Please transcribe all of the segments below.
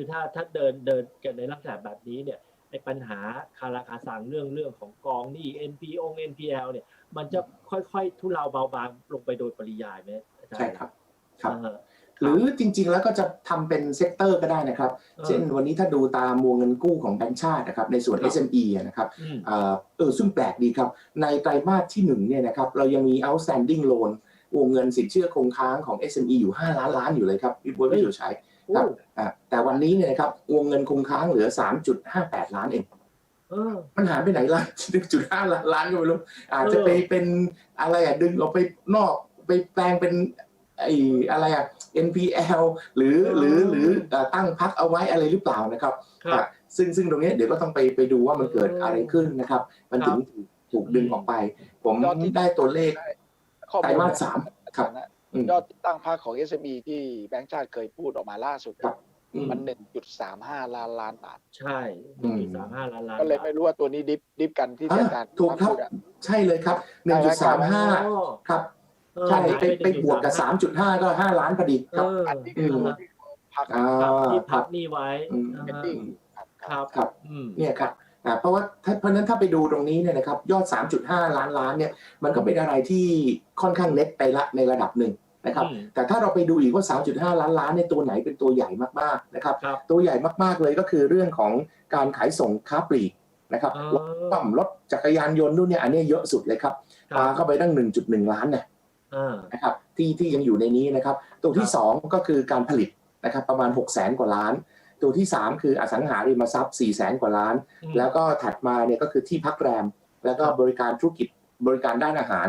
คือถ้าถ้าเดินเดินกันในลักษณะแบบนี้เนี่ยในปัญหาคาราคาสั่งเรื่องเรื่องของกองหนี้ NPO NPL เนี่ย มันจะค่อยๆ ทุเลาเบาบางลงไปโดยปริยายไหมอาจารย์ใช่ครับครับเออหรือจริงๆแล้วก็จะทำเป็นเซกเตอร์ก็ได้นะครับ เช่นวันนี้ถ้าดูตามวงเงินกู้ของแบงก์ชาตินะครับ ในส่วนครับ SME อะนะครับอืมเอ่อเออซึ่งแปลกดีครับ ในไตรมาสที่หนึ่งเนี่ยนะครับ เรายังมี outstanding loan วงเงินสินเชื่อคงค้างของ SME อยู่ 5 ล้านล้านอยู่เลยครับพี่บ๊วยพี่สุชัย ครับอะแต่วันนี้เนี่ยนะครับวงเงินคงค้างเหลือ 3.58 ล้านเองเออมันหายไปไหนล่ะ1.5ล้านล้านก็ไม่รู้อาจจะไปเออเป็นอะไรอะดึงออกไปนอกไปแปลงเป็นไอ้อะไรอะ NPL หรือหรือหรือเอ่อตั้งพักเอาไว้อะไรหรือเปล่านะครับครับอะซึ่งซึ่งตรงเนี้ยเดี๋ยวก็ต้องไปไปดูว่ามันเกิดอะไรขึ้นนะครับ มันถึงถูกถูกดึงออกไป ผมยอดที่ได้ตัวเลขข้อไตรมูลมาสสามครับนะอืม ยอดตั้งภาคของ SME ที่แบงก์ชาติเคยพูดออกมาล่าสุดครับอืมมัน1.35ล้านล้านบาท ใช่อืมสามห้าล้านล้านก็เลยไม่รู้ว่าตัวนี้ดิฟดิฟกันที่ที่อาจารย์ถูกครับพูดอะใช่เลยครับได้แล้วครับ1.35ครับเออใช่หายไปไปบวกกับ3.5ก็5ล้านพอดีครับเอออันนี้คือที่พักอ่าครับที่คพัรักบหนี่ไว้อืมอ่าเก็ตฮะติ้งครับครับครับอืมเนี่ยครับ อ่าเพราะว่าถ้าเพราะฉะนั้นถ้าไปดูตรงนี้เนี่ยนะครับยอด 3.5 ล้านล้านเนี่ยมันก็เป็นอะไรที่ค่อนข้างเล็กไปละในระดับหนึ่งนะครับอืมแต่ถ้าเราไปดูอีกว่า 3.5 ล้านล้านเนี่ยตัวไหนเป็นตัวใหญ่มากๆนะครับครับตัวใหญ่มากๆเลยก็คือเรื่องของการขายส่งค้าปลีกนะครับอ๋อรถปั๊มรถจักรยานยนต์นู่นเนี่ยอันเนี้ยเยอะสุดเลยครับคปารับเข้าไปตั้ง 1.1 ล้านเนี่ยอ่านะครับที่ที่ยังอยู่ในนี้นะครับตัวที่ครับ2ก็คือการผลิตนะครับประมาณ 6 0แสนกว่าล้าน ตัวที่ 3 คืออสังหาริมทรัพย์4 0 0แสนกว่าล้านอืมแล้วก็ถัดมาเนี่ยก็คือที่พักแรม แล้วก็ครับบริการธุรกิจบริการด้านอาหาร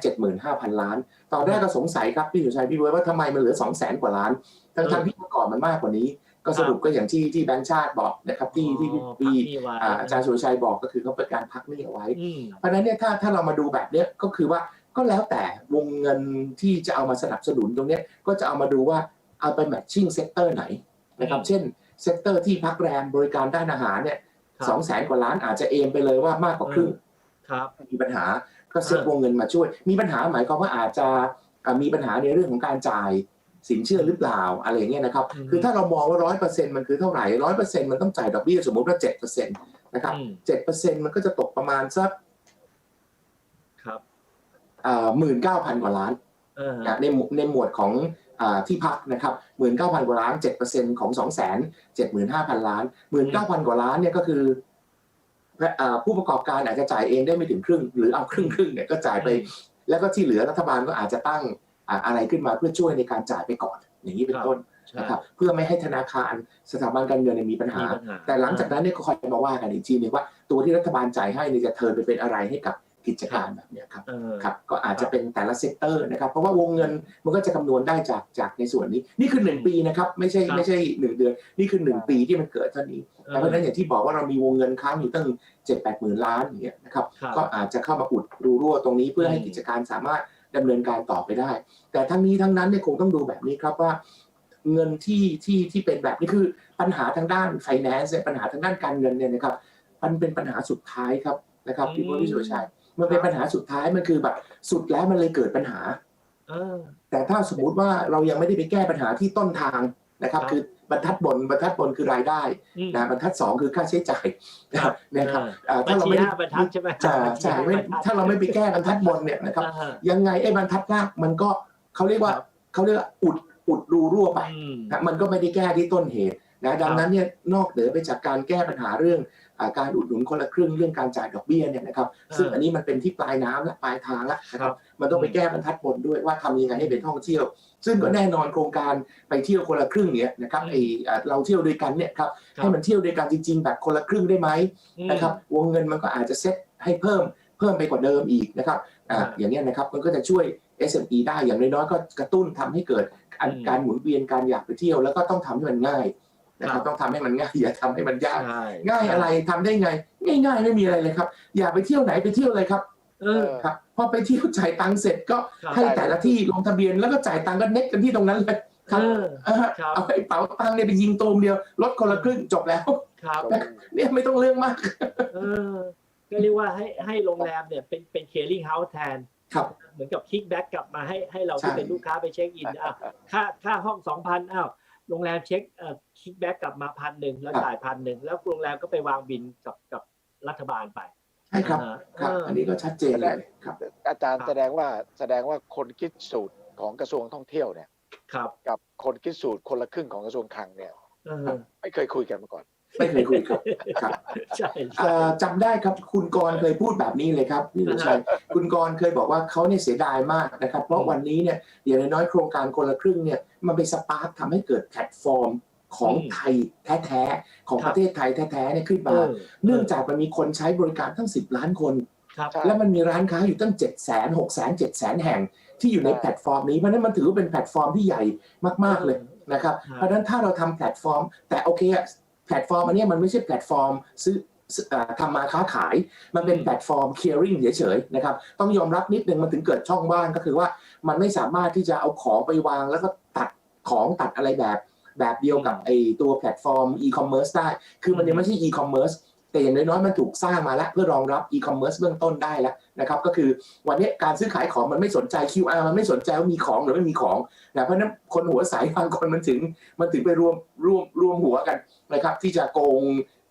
275,000 ล้าน ตอนแรกก็สงสัยครับพี่สุชัยพี่บ๊วยว่าทำไมมันเหลือ 200,000 กว่าล้าน ทั้งเออทั้งที่เมื่อก่อนมันมากกว่านี้ ก็สรุปก็อย่างที่ที่แบงค์ชาติบอกนะครับที่ที่พี่อ๋อพี่พักหนี้ไว้อ่าอาจารย์สุรชัยบอกก็คือเขาเป็นการพักหนี้เอาไว้อืมเพราะฉะนั้นเนี่ยถ้าถ้าเรามาดูแบบเนี้ยก็คือว่าก็แล้วแต่วงเงินที่จะเอามาสนับสนุนตรงเนี้ยก็จะเอามาดูว่าเอาไปแมทชิ่งเซกเตอร์ไหน นะครับอืมเช่น เซกเตอร์ที่พักแรมบริการด้านอาหารเนี่ยครับสองแสนกว่าล้านอาจจะเอมไปเลยว่ามากกว่าครึ่งครับมีปัญหาก็เซ็ตอ่าวงเงินมาช่วย มีปัญหาหมายความว่าอาจจะอ่ามีปัญหาในเรื่องของการจ่ายสินเชื่อหรือเปล่าอะไรอย่างเงี้ยนะครับอืมคือถ้าเรามองว่าร้อยเปอร์เซ็นต์มันคือเท่าไหร่ร้อยเปอร์เซ็นต์มันต้องจ่ายดอกเบี้ยสมมติว่าเจ็ดเปอร์เซ็นต์นะครับอืมเจ็ดเปอร์เซ็นต์มันก็จะตกประมาณสักครับหมื่นเก้าพันกว่าล้านเออนะในหมวดในหมวดของอา ที่พักนะครับหมื่นเก้าพันกว่าล้านเจ็ดเปอร์เซ็นของสองแสนเจ็ดหมื่นห้าพันล้านหมื่นเก้าพันกว่าล้านเนี่ยก็คืออ่าผู้ประกอบการอาจจะจ่ายเองได้ไม่ถึงครึ่ง หรือเอาครึ่งครึ่งเนี่ยก็จ่ายไป แล้วก็ที่เหลือรัฐบาลก็อาจจะตั้งอ่าอะไรขึ้นมาเพื่อช่วยในการจ่ายไปก่อน อย่างนี้เป็นต้นใช่นะครับเพื่อไม่ให้ธนาคารสถาบันการเงินเนี่ยมีปัญหามีปัญหา แต่หลังจากนั้นเนี่ยก็คอยมาว่ากันอีกทีหนึงว่าตัวที่รัฐบาลจ่ายให้เนี่ยจะเทิร์นไปเป็นอะไรให้กับ กิจการแบบเนี้ยครับเออครับก็อาจจะเป็นแต่ละเซกเตอร์นะครับ เพราะว่าวงเงินมันก็จะคำนวณได้จากจากในส่วนนี้ นี่คือ 1 ปีนะครับ ไม่ใช่ครับไม่ใช่1เดือน นี่คือ 1 ปีที่มันเกิดเท่านี้เออเพราะฉะนั้นอย่างที่บอกว่าเรามีวงเงินค้างอยู่ตั้ง7 8หมื่นล้านอย่างเงี้ยนะครับครับก็อาจจะเข้ามาอุดรูรั่วตรงนี้เพื่อให้อืมกิจการสามารถดำเนินการต่อไปได้ แต่ทั้งนี้ทั้งนั้นเนี่ยคงต้องดูแบบนี้ครับว่าเงินที่ที่ที่เป็นแบบนี้คือปัญหาทางด้าน finance เนี่ยปัญหาทางด้านการเงินเนี่ยนะครับมันเป็นปัญหาสุดท้ายครับนะครับพี่อืมพุทธิสุรชัย มันเป็นปัญหาสุดท้ายมันคือแบบสุดแล้วมันเลยเกิดปัญหาเออแต่ถ้าสมมุติว่าเรายังไม่ได้ไปแก้ปัญหาที่ต้นทางนะครับครับคือบรรทัดบนบรรทัดบนคือรายได้อืมนะบรรทัดสองคือค่าใช้จ่ายนะครับนะครับเอออ่าบัญถ้าเราชีไม่ได้ห้าบรรทัดใช่ไหมจ่าบัญชีจ่ายห้ไม่บรรทัดถ้าเราไม่ไปแก้บรรทัดบนเนี่ยนะครับเออยังไงไอ้บรรทัดล่างมันก็เขาเรียกว่าครับเขาเรียกว่าอุดอุดรูรั่วไปอืมนะมันก็ไม่ได้แก้ที่ต้นเหตุนะดังนั้นเนี่ยนอกเหนือไปจากการแก้ปัญหาเรื่องอา การอุดหนุนคนละครึ่งเรื่องการจ่ายดอกเบี้ยเนี่ยนะครับซึ่งอันนี้มันเป็นที่ปลายน้ำและปลายทางแล้วนะคครัรับบมันต้องไปแก้บรรทัดบนด้วยว่าทำยังไงให้เป็นท่องเที่ยว ซึ่งก็แน่นอนโครงการไปเที่ยวคนละครึ่งเนี่ยนะครับอืมไออ่าเราเที่ยวด้วยกันเนี่ยครับครับให้มันเที่ยวด้วยกันจริง ๆ แบบคนละครึ่งได้ไหมอืมนะครับวงเงินมันก็อาจจะเซ็ตให้เพิ่มเพิ่มไปกว่าเดิมอีกนะครับอ่าครับอย่างเงี้ยนะครับมันก็จะช่วย SME ได้อย่างน้อยๆก็กระตุ้นทำให้เกิดการอืมการหมุนเวียนการอยากไปเที่ยวแล้วก็ต้องทำให้มันง่าย นะคครัรับบต้องทำให้มันง่ายอย่าทำให้มันยากใช่ง่ายอะไรทำได้ไง ง่ายๆไม่มีอะไรเลยครับ อยากไปเที่ยวไหนไปเที่ยวเลยครับ เออครับพอไปเที่ยวจ่ายตังค์เสร็จก็ครับให้แต่ละที่ลงทะเบียนแล้วก็จ่ายตังค์ก็เน็ตกันที่ตรงนั้นเลยครับเออเออครับเอาไอ้เป๋าตังค์เนี่ยไปยิงตูมเดียวลดคนละครึ่งจบแล้วครับเนี่ยไม่ต้องเรื่องมากเออก็เรียกว่าให้ให้โรงแรมเนี่ยเป็นเป็นเคลิ่งเฮาส์แทนครับเหมือนกับคิกแบ็กกลับมาให้ให้เราใช่ที่เป็นลูกค้าไปเช็คอินอะค่าค่าห้องสองพันอ้าว โรงแรมเช็คเอ่อคิกแบ็กกลับมาพันหนึ่งแล้วครับจ่ายพันหนึ่งแล้วโรงแรมก็ไปวางบินกับกับรัฐบาลไป ใช่ครับอ่าครับเอออัอันนี้ก็ชัดเจนเลยครับอาจารย์ครับแสดงว่าแสดงว่าคนคิดสูตรของกระทรวงท่องเที่ยวเนี่ย ครับ กับคนคิดสูตรคนละครึ่งของกระทรวงคลังเนี่ยเออไม่เคยคุยกันมาก่อน ไม่เคยคุยครับครับใช่เอ่ใช่อจำได้ครับคุณกรณ์เคยพูดแบบนี้เลยครับพี่ลุชัยคุณกรณ์เคยบอกว่าเขาเนี่ยเสียดายมากนะครับ เพราะวันนี้เนี่ยอย่างน้อยๆโครงการคนละครึ่งเนี่ยมันเป็นสปาร์คทำให้เกิดแพลตฟอร์มของไทยแท้ๆ ของประเทศไทยแท้ๆเนี่ยขึ้นเอมาอเนื่องจากมันมีคนใช้บริการตั้ง 10 ล้านคน ครับ ใช่ แล้วมันมีร้านค้าอยู่ตั้ง7 0 0 0 0 0 6 0 0 0 0 7 0 0 0 0แห่งที่อยู่ในใช่แพลตฟอร์มนี้ เพราะฉะนั้นมันถือว่าเป็นแพลตฟอร์มที่ใหญ่มากๆเลยนะครับใช่เพราะฉะนั้นถ้าเราทำแพลตฟอร์ม แต่โอเคอะ แพลตฟอร์มอันเนี้ยมันไม่ใช่แพลตฟอร์มซื้อซื้อเอ่อทำมาค้าขาย มันเป็นแพลตฟอร์ม clearing เฉยๆนะครับต้องยอมรับนิดนึงมันถึงเกิดช่องว่างก็คือว่ามันไม่สามารถที่จะเอาของไปวาง แล้วก็ตัดของตัดอะไรแบบ แบบเดียวกับไอตัวแพลตฟอร์ม e-commerce ได้ คือมันยังไม่ใช่ e-commerce แต่อย่างน้อยๆมันถูกสร้างมาแล้วเพื่อรองรับ e-commerce เบื้องต้นได้แล้วนะครับก็คือวันนี้การซื้อขายของมันไม่สนใจ QR มันไม่สนใจว่ามีของหรือไม่มีของนะเพราะฉะนั้นคนหัวใสบางคนมันถึงมันถึงไปรวมรวมรวมหัวกันนะครับที่จะโกง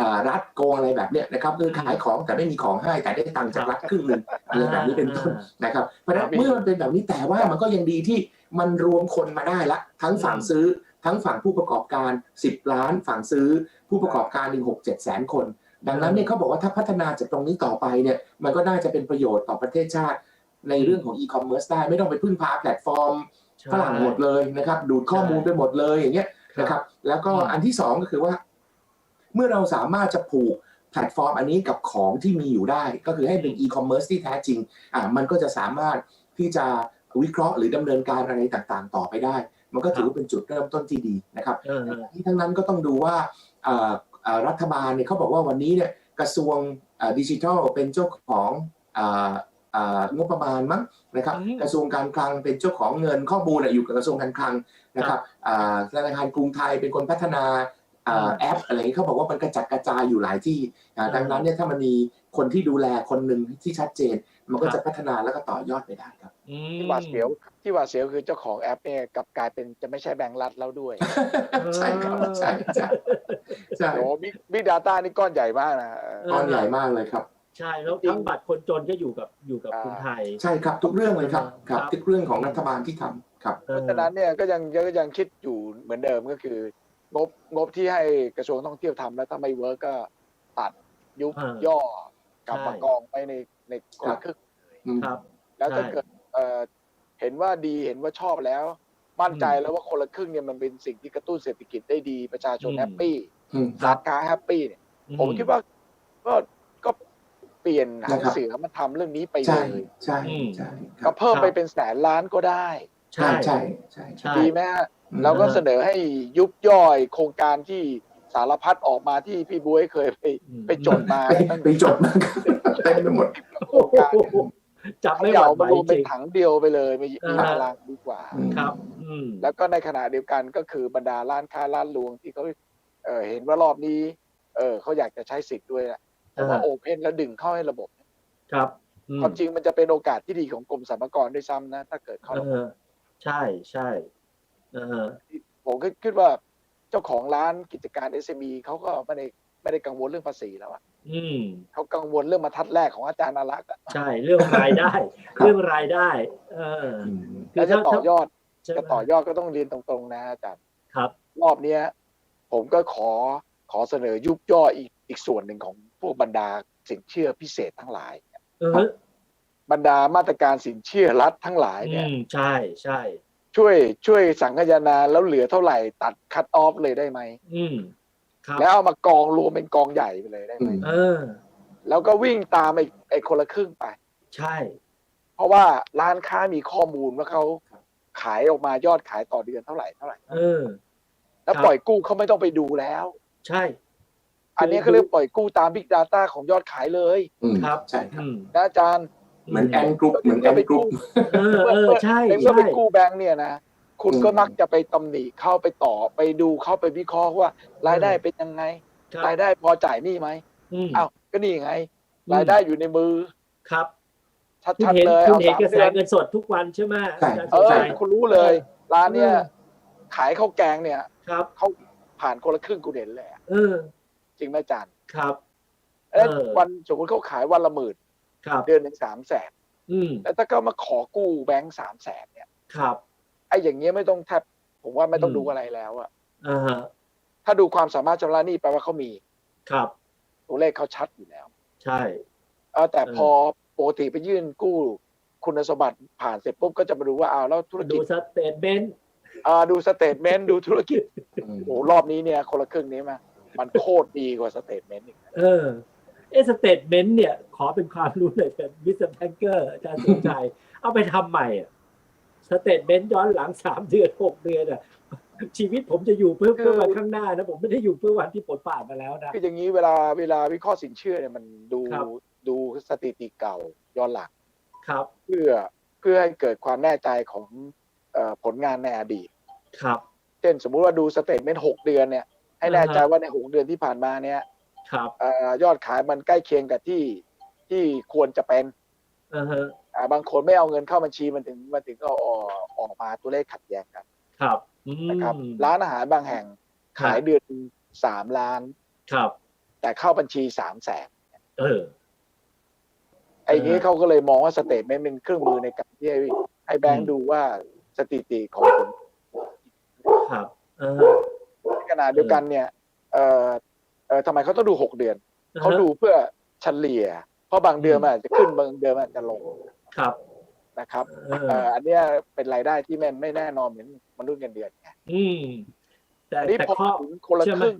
อ่ารัฐโกงอะไรแบบเนี้ยนะครับคือขายของแต่ไม่มีของให้แต่ได้ตังค์จากรัฐครึ่งหนึ่งอะไรแบบนี้เป็นต้นนะครับเพราะฉะนั้นเมื่อมันเป็นแบบนี้แต่ว่ามันก็ยังดีที่มันรวมคนมาได้ละ ทั้งฝั่งซื้อ ทั้งฝั่งผู้ประกอบการ 10 ล้าน ฝั่งซื้อผู้ประกอบการหนึ่งหกเจ็ดแสนคน ดังนั้นเนี่ยเขาบอกว่าถ้าพัฒนาจากตรงนี้ต่อไปเนี่ยมันก็น่าจะเป็นประโยชน์ต่อประเทศชาติ ในเรื่องของอีคอมเมิร์ซได้ไม่ต้องไปพึ่งพาแพลตฟอร์มใช่ฝรั่งหมดเลยนะครับ ดูดข้อมูลไปหมดเลยอย่างเงี้ยนะครับ แล้วก็อืมอันที่สองก็คือว่า เมื่อเราสามารถจะผูกแพลตฟอร์มอันนี้กับของที่มีอยู่ได้ ก็คือให้เป็นอีคอมเมิร์ซที่แท้จริงอ่ามันก็จะสามารถที่จะวิเคราะห์หรือดำเนินการอะไรต่างๆ ต่อไปได้ มันก็ถือว่าเป็นจุดเริ่มต้นที่ดีนะครับเออที่ทั้งนั้นก็ต้องดูว่าเอ่อเอ่อ รัฐบาลเนี่ยเขาบอกว่าวันนี้เนี่ยกระทรวงเอ่อดิจิทัลเป็นเจ้าของเอ่อเอ่องบประมาณมั้งนะครับอืมกระทรวงการคลังเป็นเจ้าของเงินข้อมูลน่ะอยู่กับกระทรวงการคลังนะครับอ่าธนาคารกรุงไทยเป็นคนพัฒนาอ่าแอปอะไรอย่างนี้เขาบอกว่ามันกระจัดกระจายอยู่หลายที่อ่าดังนั้นเนี่ยถ้ามันมีคนที่ดูแลคนหนึ่งที่ชัดเจน มันก็จะพัฒนาแล้วก็ต่อยอดไปได้ครับอืมที่หวาดเสียวที่หวาดเสียวคือเจ้าของแอปเนี่ยกลับกลายเป็นจะไม่ใช่แบงก์รัฐแล้วด้วย ใช่ครับใช่ใช่ใช่โอ้บิ๊กบิ๊กดาต้านี่ก้อนใหญ่มากนะเออก้อนใหญ่มากเลยครับใช่แล้วทั้งบัตรคนจนก็อยู่กับอยู่กับอ่าคุณไทย ใช่ครับทุกเรื่องเลยครับครับครับทุกเรื่องของรัฐบาลที่ทำครับเอเพอราะฉะนั้นเนี่ยก็ยังก็ยังคิดอยู่เหมือนเดิมก็คืองบงบที่ให้กระทรวงท่องเที่ยวทำแล้วถ้าไม่เวิร์กก็ตัดยุบอ่าย่อ กลับมากองไปในในคนละครึ่งอืมครับ แล้วถ้าใช่เกิดเอ่อเห็นว่าดีเห็นว่าชอบแล้ว มั่นใจอืมแล้วว่าคนละครึ่งเนี่ยมันเป็นสิ่งที่กระตุ้นเศรษฐกิจได้ดีประชาชนอืมแฮปปี้อืมร้านค้าแฮปปี้เนี่ย ผมคิดว่าก็ก็เปลี่ยนหางนะครับเสือมาทำเรื่องนี้ไปเลใช่ยใช่อืมใช่คก็รับเพิ่มครับไปเป็นแสนล้านก็ได้ ใช่ใช่ใช่ใช่ดีไหมฮะอืมเราก็เสนอให้ยุบย่อยโครงการที่ สารพัดออกมาที่พี่บุ้ยเคยไปอืมไปจดมาไปไปจดมาเต็มไปหมดโครงการโอ้โหจับขไม่หวั่ยานไหวมารวมจเป็นริงถังเดียวไปเลยไม่มีอ่ามีพลังดีกว่าอืมครับอืมแล้วก็ในขณะเดียวกันก็คือบรรดาร้านค้าร้านรวงที่เขาเอ่อเห็นว่ารอบนี้ เออเขาอยากจะใช้สิทธิ์ด้วยนะแต่ว่าอ่าโอเพนแล้วดึงเข้าให้ระบบ ครับอืมความจริงมันจะเป็นโอกาสที่ดีของกรมสรรพากรด้วยซ้ำนะ ถ้าเกิดเข้าเอระบบอใช่ใช่เออผมก็คิดว่าเจ้าของร้านกิจการ SME เขาก็ไม่ได้ไม่ได้กังวลเรื่องภาษีแล้วอะอืมเขากังวลเรื่องมาทัดแรกของอาจารย์นารักษ์อะใช่เรื่องรายได้ครับเรื่องรายได้ เอออืมคืแล้วจะต่ถ้าอยอดใช่ไหมจะต่อยอดก็ต้องเรียนตรงๆนะอาจารย์ครับ รอบเนี้ย ผมก็ขอขอเสนอยุบย่ออีกอีกส่วนหนึ่งของพวกบรรดาสินเชื่อพิเศษทั้งหลายเออบรรดามาตรการสินเชื่อรัฐทั้งหลายอืเนี่ยมใช่ใช่ ช่วยช่วยสังคายนาแล้วเหลือเท่าไหร่ตัดคัดออฟเลยได้ไหมอืมครับแล้วเอามากองรวมเป็นกองใหญ่ไปเลยได้ไหมอืมเออ แล้วก็วิ่งตามไอ้ไอ้คนละครึ่งไป ใช่ เพราะว่าร้านค้ามีข้อมูลว่าเขาขายออกมายอดขายต่อเดือนเท่าไหร่เท่าไหร่ เออ แล้วครับปล่อยกู้เขาไม่ต้องไปดูแล้ว ใช่ อันนี้เขาเรียกปล่อยกู้ตาม Big Data ของยอดขายเลย อืมครับ ใช่ครับอืมนะอาจารย์ เหมือนแอนกรุ๊ปเหมือนแอนกรุ๊ปเออเออใช่ในเมื่อใช่ไปกู้แบงค์เนี่ยนะคุณอืมก็มักจะไปตำหนิเข้าไปต่อไปดูเข้าไปวิเคราะห์ว่ารายได้เป็นยังไงครับรายได้พอจ่ายหนี้ไหมอืมอ้าวก็นี่ไงอืมรายได้อยู่ในมือครับชัคุณดเห็นๆเลยคุณเอาเห็นสามกระแสเดือนเงินสดทุกวันใช่ไหมใช่อาจารย์เอสนใจอคุณรู้เลย ร้านเนี่ย ขายข้าวแกงเนี่ย ครับเขาผ่านคนละครึ่งกูเห็นเลยอะเออ จริงไหมอาจารย์ครับแล้วเออวันสมมติเขาขายวันละหมื่น ครับ เดือนหนึ่งสามแสนอืมแล้วถ้าเขามาขอกู้แบงค์สามแสนเนี่ยครับ ไอ้อย่างเงี้ยไม่ต้องแทบผมว่าไม่ต้องอืมดูอะไรแล้วอะอ่าฮะถ้าดูความสามารถชำระหนี้แปลว่าเขามี ครับ ตัวเลขเขาชัดอยู่แล้วใช่ เออแต่เออพอปกติไปยื่นกู้ คุณสมบัติผ่านเสร็จปุ๊บก็จะมาดูว่าอ้าวแล้วธุรดูกิจสเตทเมนต์อ่าดูสเตทเมนต์ดูธุรกิจอืมโอ้รอบนี้เนี่ยคนละครึ่งนี้มามันโคตรดีกว่าสเตทเมนต์อีกเออ เอะสเตทเมนต์เนี่ย ขอเป็นความรู้เลยเป็นวิสแบงเกอร์อาจารย์สนใจ เอาไปทำใหม่อะสเตทเมนต์ย้อนหลังสามเดือนหกเดือนอะชีวิตผมจะอยู่เพื่อเพื่อวันข้างหน้านะ ผมไม่ได้อยู่เพื่อวันที่ผลผ่านมาแล้วนะคืออย่างนี้เวลาเวลาวิเคราะห์สินเชื่อเนี่ยมันดูครับดูสถิติเก่าย้อนหลังครับ เพื่อเพื่อให้เกิดความแน่ใจของเออผลงานในอดีตครับ เช่นสมมุติว่าดูสเตทเมนต์หกเดือนเนี่ย ให้แน่ใจอ่าฮะว่าในหกเดือนที่ผ่านมาเนี่ย ครับเอ่อยอดขายมันใกล้เคียงกับที่ที่ควรจะเป็นอ่าฮะอ่าบางคนไม่เอาเงินเข้าบัญชีมันถึงมันถึงเอาออกออกมาตัวเลขขัดแย้งกันครับอืมนะครับ ร้านอาหารบางแห่งขายเดือนสามล้านครับ แต่เข้าบัญชีสามแสนเออไอ้นี้เออเขาก็เลยมองว่าสเตทเมนต์เป็นเครื่องมือในการที่ให้ให้แบงอืค์มดูว่าสถิติของผมครับเออในขณะเดียวกันเนี่ยเอ่อเอ่อทำไมเขาต้องดูหกเดือนเขาดูเพื่อเฉลี่ย เพราะบางเดือนมันอาจจะขึ้นบางเดือนมันอาจจะลงครับนะครับเออเอ่ออันเนี้ยเป็นรายได้ที่ไม่ไม่แน่นอนเหมือนมนุษย์เงินเดือนไงอืมแต่อันนี้แต่พอข้อถึงคนละเชื่อคไหมรึ่ง